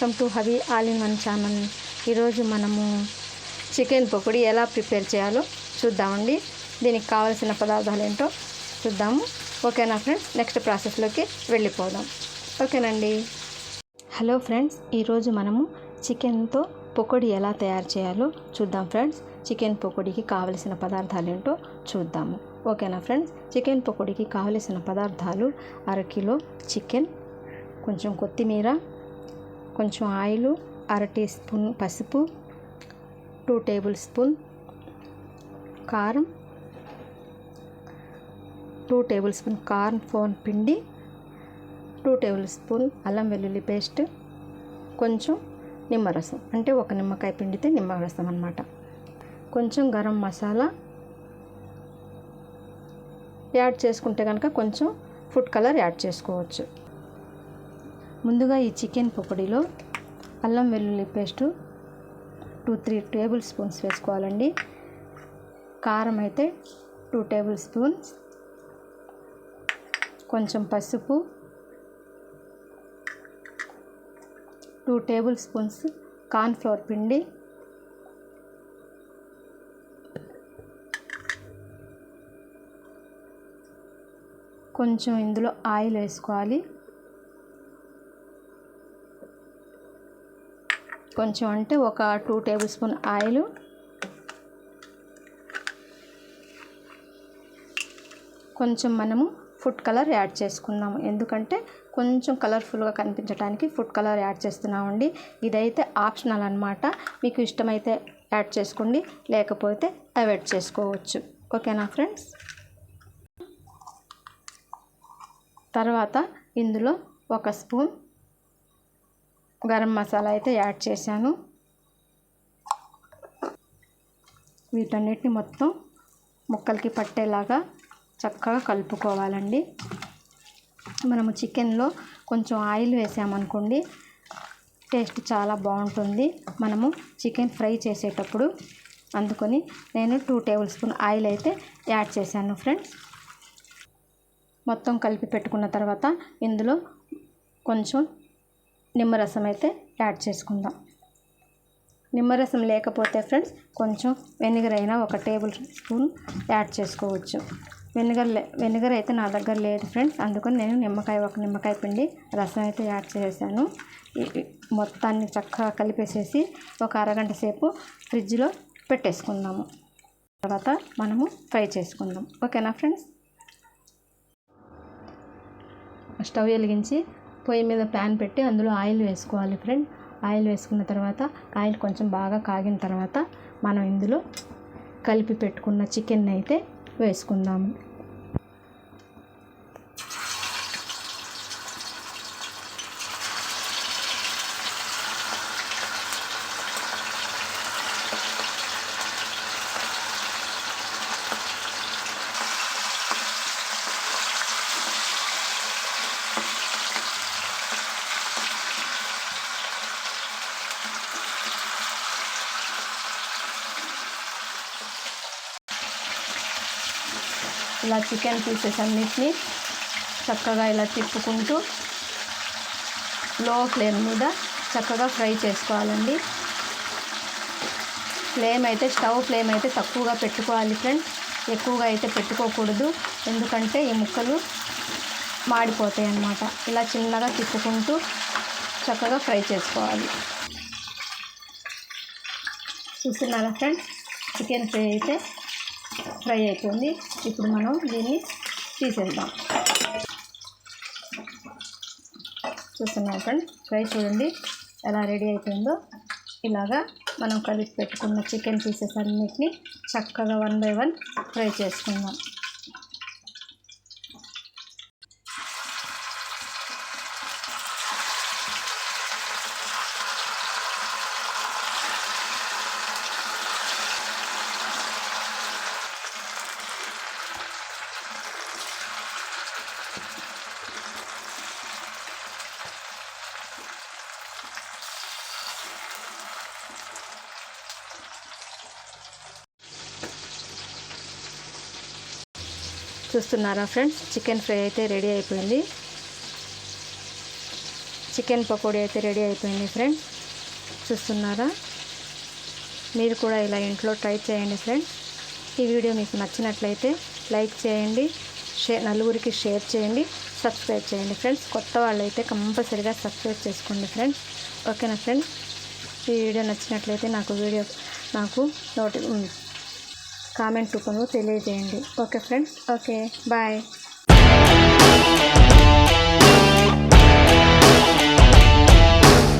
Welcome to hobby all in one channel. ఈరోజు మనము chicken pakodi ఎలా ప్రిపేర్ చేయాలో చూద్దామండి. దీనికి కావాల్సిన పదార్థాలు ఏంటో చూద్దాము. ఓకేనా ఫ్రెండ్స్? నెక్స్ట్ ప్రాసెస్లోకి వెళ్ళిపోదాం. ఓకేనండి. హలో ఫ్రెండ్స్ ఈరోజు మనము చికెన్తో పకోడీ ఎలా తయారు చేయాలో చూద్దాం ఫ్రెండ్స్. చికెన్ పకోడీకి కావలసిన పదార్థాలు ఏంటో చూద్దాము. ఓకేనా ఫ్రెండ్స్? చికెన్ పకోడీకి కావలసిన పదార్థాలు అరకిలో చికెన్ కొంచెం కొత్తిమీర కొంచెం ఆయిల్ అర టీ స్పూన్ పసుపు టూ టేబుల్ స్పూన్ కారం two tablespoon corn flour పిండి టూ టేబుల్ స్పూన్ అల్లం వెల్లుల్లి పేస్ట్ కొంచెం నిమ్మరసం. అంటే ఒక నిమ్మకాయ పిండితే నిమ్మరసం అన్నమాట. కొంచెం గరం మసాలా యాడ్ చేసుకుంటే కనుక కొంచెం ఫుడ్ కలర్ యాడ్ చేసుకోవచ్చు. ముందుగా ఈ చికెన్ పకోడీలో అల్లం వెల్లుల్లి paste two three tablespoons వేసుకోవాలండి. కారం అయితే టూ టేబుల్ స్పూన్స్. కొంచెం పసుపు టూ టేబుల్ స్పూన్స్ కార్న్ఫ్లవర్ పిండి. కొంచెం ఇందులో ఆయిల్ వేసుకోవాలి. కొంచెం అంటే ఒక టూ టేబుల్ స్పూన్ ఆయిల్. కొంచెం మనము ఫుడ్ కలర్ యాడ్ చేసుకుందాము ఎందుకంటే కొంచెం కలర్ఫుల్గా కనిపించడానికి ఫుడ్ కలర్ యాడ్ చేస్తున్నామండి. ఇదైతే ఆప్షనల్ అనమాట మీకు ఇష్టమైతే యాడ్ చేసుకోండి లేకపోతే అవాయిడ్ చేసుకోవచ్చు. ఓకేనా ఫ్రెండ్స్? తర్వాత ఇందులో ఒక స్పూన్ గరం మసాలా అయితే యాడ్ చేశాను. వీటన్నిటిని మొత్తం ముక్కలకి పట్టేలాగా చక్కగా కలుపుకోవాలండి. మనము చికెన్లో కొంచెం ఆయిల్ వేసామనుకోండి టేస్ట్ చాలా బాగుంటుంది. మనము చికెన్ ఫ్రై చేసేటప్పుడు అందుకొని నేను టూ టేబుల్ స్పూన్ ఆయిల్ అయితే యాడ్ చేశాను ఫ్రెండ్స్. మొత్తం కలిపి పెట్టుకున్న తర్వాత ఇందులో కొంచెం నిమ్మరసం అయితే యాడ్ చేసుకుందాం. నిమ్మరసం లేకపోతే ఫ్రెండ్స్ కొంచెం వెనిగర్ అయినా ఒక టేబుల్ స్పూన్ యాడ్ చేసుకోవచ్చు. వెనిగర్ లే వెనిగర్ అయితే నా దగ్గర లేదు ఫ్రెండ్స్. అందుకని నేను నిమ్మకాయ ఒక నిమ్మకాయ పిండి రసం అయితే యాడ్ చేశాను మొత్తాన్ని చక్కగా కలిపేసేసి ఒక అరగంట సేపు ఫ్రిడ్జ్లో పెట్టేసుకుందాము. తర్వాత మనము ఫ్రై చేసుకుందాం. ఓకేనా ఫ్రెండ్స్? స్టవ్ వెలిగించి పొయ్యి మీద ప్యాన్ పెట్టి అందులో ఆయిల్ వేసుకోవాలి ఫ్రెండ్. ఆయిల్ వేసుకున్న తర్వాత ఆయిల్ కొంచెం బాగా కాగిన తర్వాత మనం ఇందులో కలిపి పెట్టుకున్న చికెన్ అయితే వేసుకుందాము. ఇలా చికెన్ పీసెస్ అన్నిటినీ చక్కగా ఇలా తిప్పుకుంటూ లో ఫ్లేమ్ మీద చక్కగా ఫ్రై చేసుకోవాలండి. ఫ్లేమ్ అయితే స్టవ్ ఫ్లేమ్ అయితే తక్కువగా పెట్టుకోవాలి ఫ్రెండ్స్. ఎక్కువగా అయితే పెట్టుకోకూడదు. ఎందుకంటే ఈ ముక్కలు మాడిపోతాయి అన్నమాట. ఇలా చిన్నగా తిప్పుకుంటూ చక్కగా ఫ్రై చేసుకోవాలి. చూస్తున్నారా ఫ్రెండ్స్? చికెన్ ఫ్రై అయితే ఫ్రై అయిపోయింది. ఇప్పుడు మనం దీన్ని తీసేద్దాం. చూస్తున్నాం ఫ్రెండ్ ఫ్రై చూడండి. ఎలా రెడీ అయిపోయిందో. ఇలాగా మనం కలిపి పెట్టుకున్న చికెన్ పీసెస్ అన్నిటిని చక్కగా వన్ బై వన్ ఫ్రై చేసుకుందాం. చూస్తున్నారా ఫ్రెండ్స్? చికెన్ ఫ్రై అయితే రెడీ అయిపోయింది. చికెన్ పకోడీ అయితే రెడీ అయిపోయింది ఫ్రెండ్స్. చూస్తున్నారా? మీరు కూడా ఇలా ఇంట్లో ట్రై చేయండి ఫ్రెండ్స్. ఈ వీడియో మీకు నచ్చినట్లయితే లైక్ చేయండి షేర్ నలుగురికి షేర్ చేయండి సబ్స్క్రైబ్ చేయండి ఫ్రెండ్స్. కొత్త వాళ్ళైతే కంపల్సరీగా సబ్స్క్రైబ్ చేసుకోండి ఫ్రెండ్స్. ఓకేనా ఫ్రెండ్స్? ఈ వీడియో నచ్చినట్లయితే నాకు వీడియో నాకు నోటి కామెంట్ రూపంలో తెలియజేయండి. Okay friends okay bye.